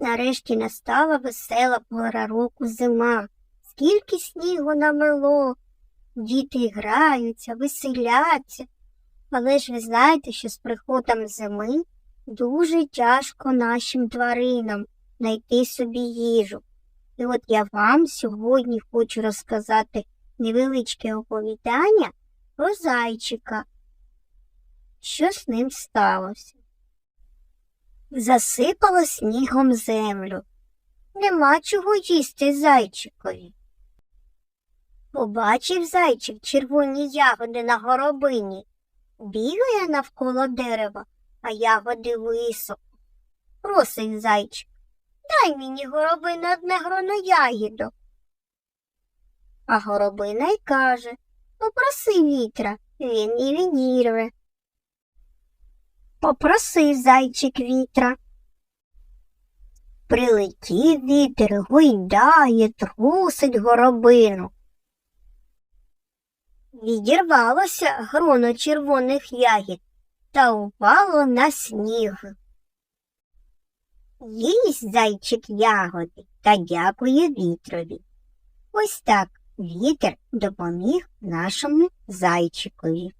нарешті настала весела пора року зима. Скільки снігу намело, діти граються, веселяться. Але ж ви знаєте, що з приходом зими дуже тяжко нашим тваринам знайти собі їжу. І от я вам сьогодні хочу розказати невеличке оповідання про зайчика. Що з ним сталося? Засипало снігом землю. Нема чого їсти зайчикові. Побачив зайчик червоні ягоди на горобині. Бігає навколо дерева, а ягоди високо. Просить зайчик. Дай мені горобина одне гроно ягідок. А горобина й каже Попроси вітра, він і відірве. Попросив зайчик вітра. Прилетів вітер, гойдає, трусить горобину. Відірвалося гроно червоних ягід та упало на сніг. Їсть зайчик ягоди та дякує вітрові. Ось так вітер допоміг нашому зайчикові.